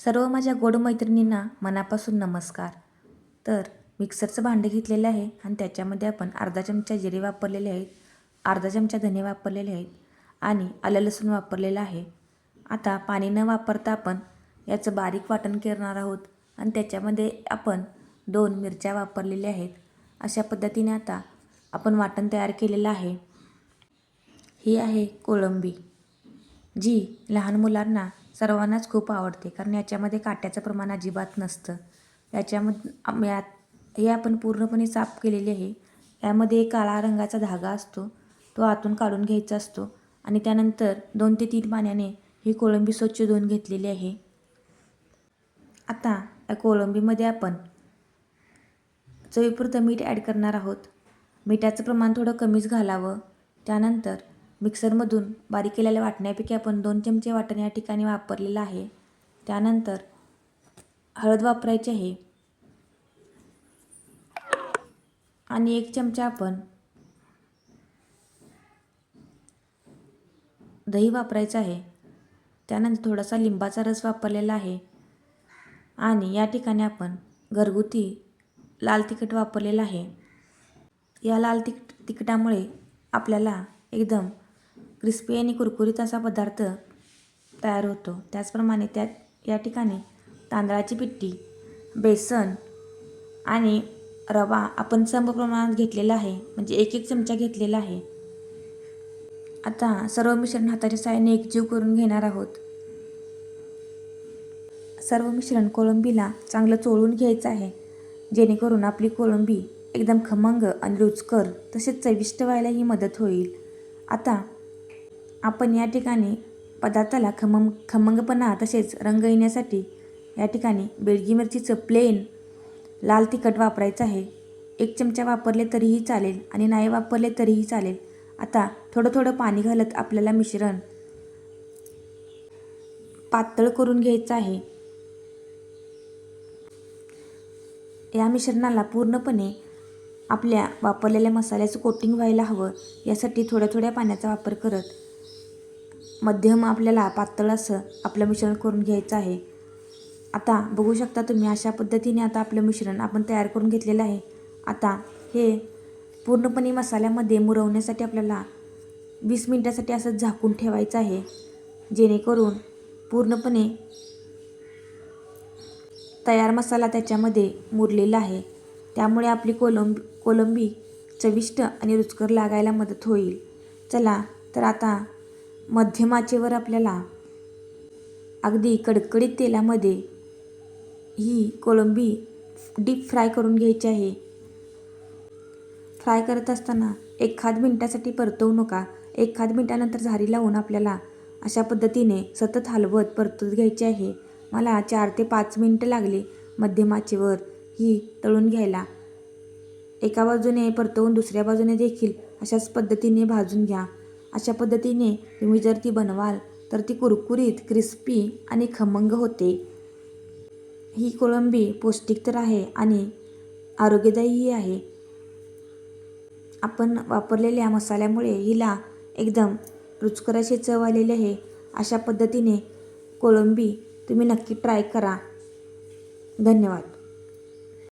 सर्व माझ्या गोड मैत्रिणींना मनापासून नमस्कार. तर मिक्सरचं भांडं घेतलेलं आहे आणि त्याच्यामध्ये आपण अर्धा चमचा जिरे वापरलेले आहेत अर्धा चमचा धने वापरलेले आहेत आणि आलं लसूण वापरलेलं आहे. आता पाणी न वापरता आपण याचं बारीक वाटण करणार आहोत आणि त्याच्यामध्ये आपण दोन मिरच्या वापरलेल्या आहेत. अशा पद्धतीने आता आपण वाटण तयार केलेलं आहे. ही आहे कोळंबी. जी लहान मुलांना सर्वांनाच खूप आवडते कारण याच्यामध्ये काट्याचं प्रमाण अजिबात नसतं. याच्यामध्ये यात हे आपण पूर्णपणे साफ केलेली आहे. यामध्ये एक काळा रंगाचा धागा असतो तो आतून काढून घ्यायचा असतो आणि त्यानंतर दोन ते तीन पाण्याने ही कोळंबी स्वच्छ धुवून घेतलेली आहे. आता या कोळंबीमध्ये आपण चवीपुरतं मीठ ॲड करणार आहोत. मिठाचं प्रमाण थोडं कमीच घालावं. त्यानंतर मिक्सरमधून बारीक केलेल्या वाटण्यापैकी आपण दोन चमचे वाटण या ठिकाणी वापरलेलं आहे. त्यानंतर हळद वापरायची आहे. आणि एक चमचा आपण दही वापरायचं आहे. त्यानंतर थोडासा लिंबाचा रस वापरलेला आहे. आणि या ठिकाणी आपण घरगुती लाल तिखट वापरलेलं आहे. या लाल तिक तिखटामुळे आपल्याला एकदम क्रिस्पी आणि कुरकुरीत असा पदार्थ तयार होतो. त्याचप्रमाणे त्या या ठिकाणी तांदळाची पिट्टी बेसन आणि रवा आपण सम प्रमाणात घेतलेला आहे. म्हणजे एक एक चमचा घेतलेला आहे. आता सर्व मिश्रण हाताच्या साहाय्याने एकजीव करून घेणार आहोत. सर्व मिश्रण कोळंबीला चांगलं चोळून घ्यायचं आहे. जेणेकरून आपली कोळंबी एकदम खमंग आणि रुचकर तसेच चविष्ट व्हायला ही मदत होईल. आता आपण या ठिकाणी पदार्थाला खमंग खमंगपणा तसेच रंग येण्यासाठी या ठिकाणी बेडगी मिरचीचं प्लेन लाल तिखट वापरायचं आहे. एक चमचा वापरले तरीही चालेल आणि नाही वापरले तरीही चालेल. आता थोडं थोडं पाणी घालत आपल्याला मिश्रण पातळ करून घ्यायचं आहे. या मिश्रणाला पूर्णपणे आपल्या वापरलेल्या मसाल्याचं कोटिंग व्हायला हवं. यासाठी थोड्या थोड्या पाण्याचा वापर करत मध्यम आपल्याला पातळ असं आपलं मिश्रण करून घ्यायचं आहे. आता बघू शकता तुम्ही अशा पद्धतीने आता आपलं मिश्रण आपण तयार करून घेतलेलं आहे. आता हे पूर्णपणे मसाल्यामध्ये मुरवण्यासाठी आपल्याला वीस मिनटासाठी असं झाकून ठेवायचं आहे. जेणेकरून पूर्णपणे तयार मसाला त्याच्यामध्ये मुरलेला आहे. त्यामुळे आपली कोलंबी कोलंबी चविष्ट आणि रुचकर लागायला मदत होईल. चला तर आता मध्यमाचेवर आपल्याला अगदी कडकडीत तेलामध्ये ही कोळंबी डीप फ्राय करून घ्यायची आहे. फ्राय करत असताना एखाद मिनटासाठी परतवू नका. एखाद मिनटानंतर झारी लावून आपल्याला अशा पद्धतीने सतत हलवत परतून घ्यायची आहे. मला चार ते पाच मिनटं लागले मध्यमाचेवर ही तळून घ्यायला. एका बाजूने परतवून दुसऱ्या बाजूने देखील अशाच पद्धतीने भाजून घ्या. अशा पद्धतीने तुम्ही जर ती बनवाल तर ती कुरकुरीत क्रिस्पी आणि खमंग होते. ही कोळंबी पौष्टिक तर आहे आणि आरोग्यदायीही आहे. आपण वापरलेल्या मसाल्यामुळे हिला एकदम रुचकर अशी चव आलेली आहे. अशा पद्धतीने कोळंबी तुम्ही नक्की ट्राय करा. धन्यवाद.